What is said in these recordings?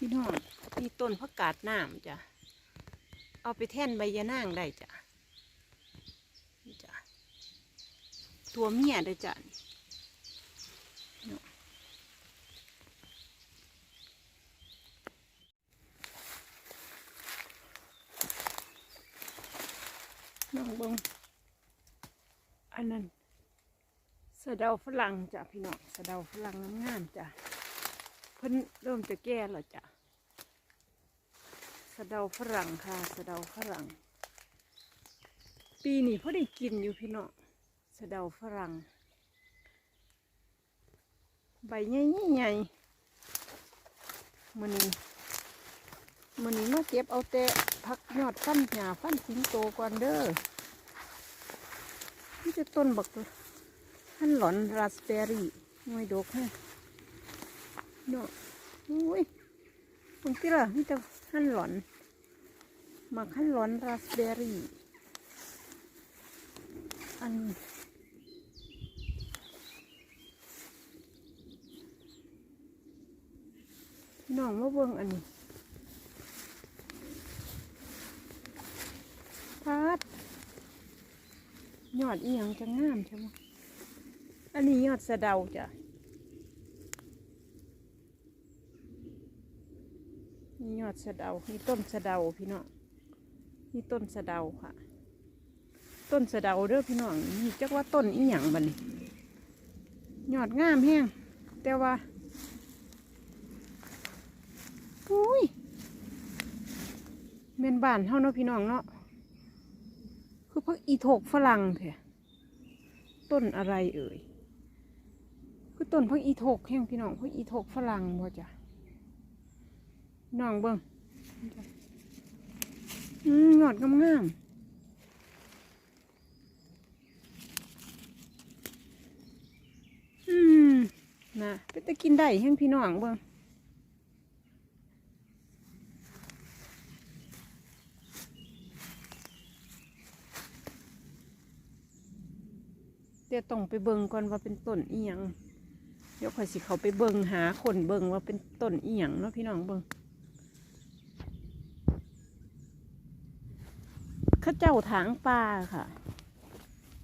พี่น้องมีต้นผักกาดน้ำจ้ะ เอาไปแท่นใบยะนางได้จ้ะจ้ะ ตัวเมียเด้อจ้ะนี่เนาะน้องบงอันนั้นสะเดาฝรั่งจ้ะพี่น้องสะเดาฝรั่งน้ำงามจ้ะ เพิ่นเริ่มจะแก่แล้วจ้ะสะเดาฝรั่งค่ะสะเดาฝรั่ง ปีนี้พอได้กินอยู่พี่น้องสะเดาฝรั่ง ใบใหญ่ๆมันนี้มันนี้มาเก็บเอาแต่พักยอดฟันหญ้าฟันสิงโตก่อนเด้อนี่จะต้นบักท่านหลอนราสเบอร์รี่หน่วยดกฮะ เนาะอุ้ยบางทีละมีแต่ขั้นหลอนมาขั้นหลอนราสเบอร์รี่ อันนี้พี่น้องมาเบิ่งอันนี้พัดยอดเอียงจะงามใช่ไหมอันนี้ยอดสะเดาจ้ะ นี่ยอดสะเดานี่ต้นสะเดาพี่น้องนี่ต้นสะเดาค่ะ ต้นสะเดาเด้อพี่น้องนี่จักว่าต้นอีหยังบันี้ยอดงามแห้งแต่ว่าอุ้ยเมนบานเท่าเนาะพี่น้องเนาะคือพักอีโถกฝรั่งเถอะต้นอะไรเอ่ยคือต้นพักอีโถกแห้งพี่น้องพักอีโถกฝรั่งบ่จ้ะ น้องเบิ่งอืมหอดงามๆอืมนะเป็นตะกินได้แห้งพี่น้องเบิ่งเดี๋ยวต้องไปเบิ่งก่อนว่าเป็นต้นเอียงเดี๋ยวข่อยสิเขาไปเบิ่งหาคนเบิ่งว่าเป็นต้นเอียงเนาะพี่น้องเบิ่ง เจ้าถางปลาค่ะ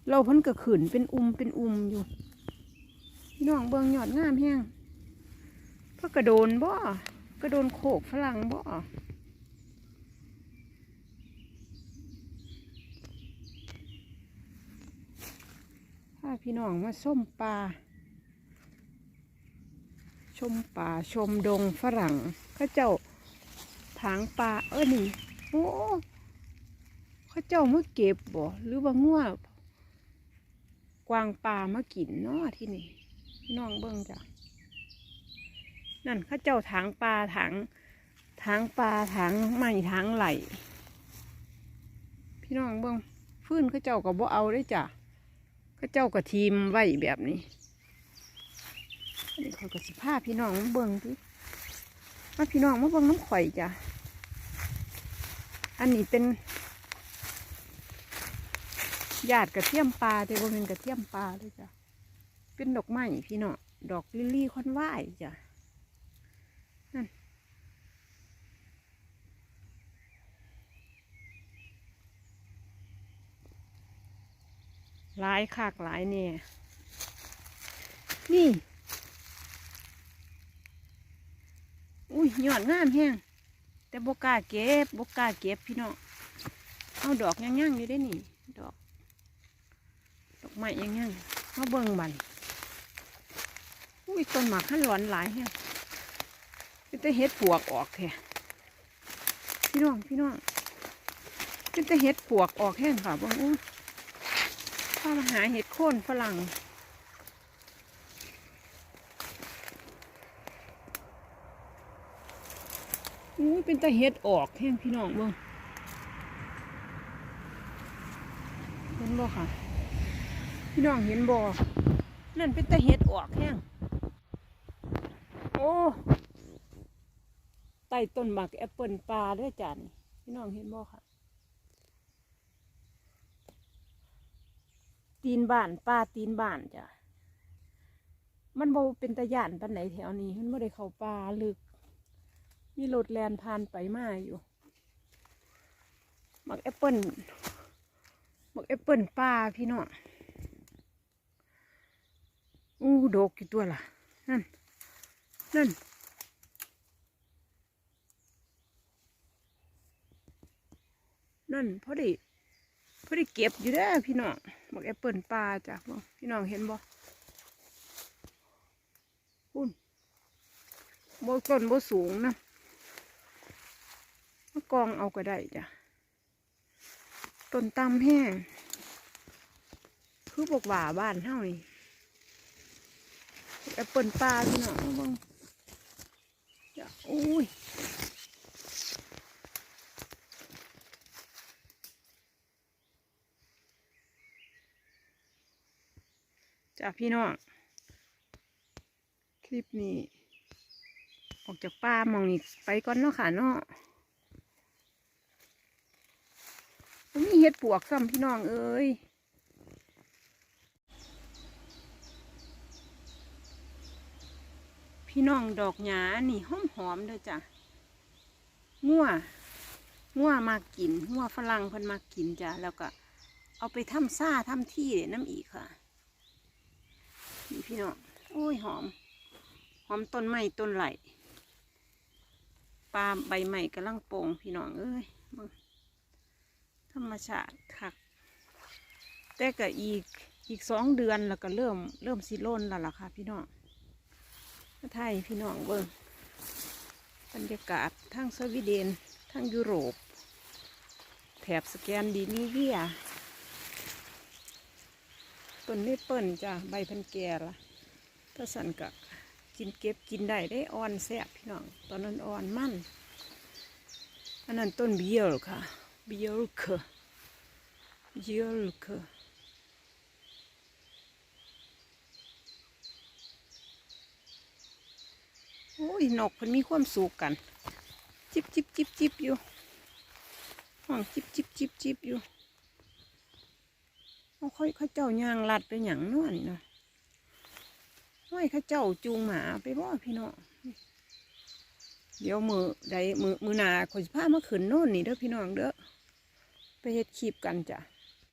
เราเพิ่นก็ขืนเป็นอุ้มเป็นอุ้มอยู่พี่น้องเบิ่งยอดงามแฮงพกระโดนบ่กระโดนโขกฝรั่งบ่ถ้าพี่น้องมาส้มปลาชมป่าชมดงฝรั่งข้าเจ้าถางป่าเออนี่โอ้ เข้าเจ้ามาเก็บบ่หรือว่าง่วกวางป่ามากินเนาะที่นี่พี่น้องเบิ่งจ้ะนั่นเข้าเจ้าถางป่าถางถางป่าถางไม้ถางไหลพี่น้องเบิ่งฟื้นเข้าเจ้าก็บ่เอาได้จ้ะเข้าเจ้าก็ทีมไว้แบบนี้นนี้ข่อยก็สิพาพี่น้องเบิ่งที่มาพี่น้องมาเบิ่งน้ำข่อยจ้ะอันนี้เป็น หยาดกระเทียมปลาแต่บ่เป็นกระเทียมปลาเลยจ้ะเป็นดอกไม้พี่เน้องดอกลิลลี่คอนไหวายจ้ะนั่นหลายคากหลายเนี่ยนี่ อุ้ยยอดงามแห้งแต่บกาเก็บบกาเก็บพี่เน้องเอาดอกย่างๆอยู่ได้นี่ อกไม้ย่างมาเบิ่งบันอุ้ยต้นหมากขั้นหลอนหลายแห้งเป็นแต่เห็ดปวกออกแท้พี่น้องพี่น้องเป็นแต่เห็ดปวกออกแห้งค่ะบิ่งอุ้ยถ้ามาหาเห็ดโค่นฝรั่งอุ้ยเป็นตาเฮ็ดออกแห้งพี่น้องบิ่งเห็นบ่ค่ะ พี่น้องเห็นบ่นั่นเป็นตาเฮ็ดออกแห้งโอ้ใต้ต้นหมากแอปเปิลปลาด้วยจานพี่น้องเห็นบ่ค่ะ ตีนบ้านปลาตีนบ้านจ้ะมันบ่เป็นตะย่านปานไหนแถวนี้ มันบ่ได้เข้าป่าลึก มีรถแลนผ่านไปมาอยู่หมักแอปเปิลหมักแอปเปิลป่าพี่น้อง อู้ดกกี่ตัวล่ะ นั่น นั่น นั่นพอดีพอดีเก็บอยู่เด้พี่น้องหมักแอปเปิลป่าจ้ะบ่พี่น้องเห็นบ่คุณบ่ต้นบ่สูงนะมากองเอาก็ได้จ้ะต้นตำแห้งคือบอกว่าบ้านเฮานี่ แอปเปิลปลาพี่น้องเอาเบังจะอุ้ยจ้ะพี่น้องคลิปนี้ ออกจากป่ามองนี่ไปก่อนเนาะค่ะเนาะมีเห็ดปวกซ้ำพี่น้องเอ้ย พี่น้องดอกหญ้านี่หอมหอมเด้อจ้ะงัวงัวมากินงัวฝรั่งเพิ่นมากินจ้ะแล้วก็ เอาไปทำซ่าทำที่เลยน้ำอีกค่ะนี่พี่น้องโอ้ยหอม หอมต้นไม้ต้นไหลปลาใบใหม่กำลังโป่งพี่น้องเอ้ยธรรมชาติคักแต่ก็อีกอีกสองเดือนแล้วก็เริ่มเริ่มสิโล่นแล้วล่ะค่ะพี่น้อง ไทยพี่น้องเบิ่งบรรยากาศทั้งสวีเดนทั้งยุโรป แถบสแกนดิเนเวียต้นไม่เปิ่นจ้ะใบพันแก่ละถ้าสั่นกะกินเก็บกินได้ได้อ่อนแซ่บพี่น้อง ตอนนั้นอ่อนมั่นอันนั้นต้นเบี้ยวค่ะเบี้ยวค่ะเบี้ยวค่ะ อ้ยนกมันมีความสุขกัน จิบจิบจิบจิบอยู่ห้องจิบจิบจิบจิบอยู่เอาค่อยเขาเจ้าย่างลัดไปอย่างนอนนี่เนาะไม่เข้าเจ้าจูงหมาไปบ่พี่น้องเดี๋ยวมือใดมือมือนาขอยสิพามาขึ้นโน่นนี่เด้อพี่น้องเด้อไปเฮ็ดคลิปกันจ้ะ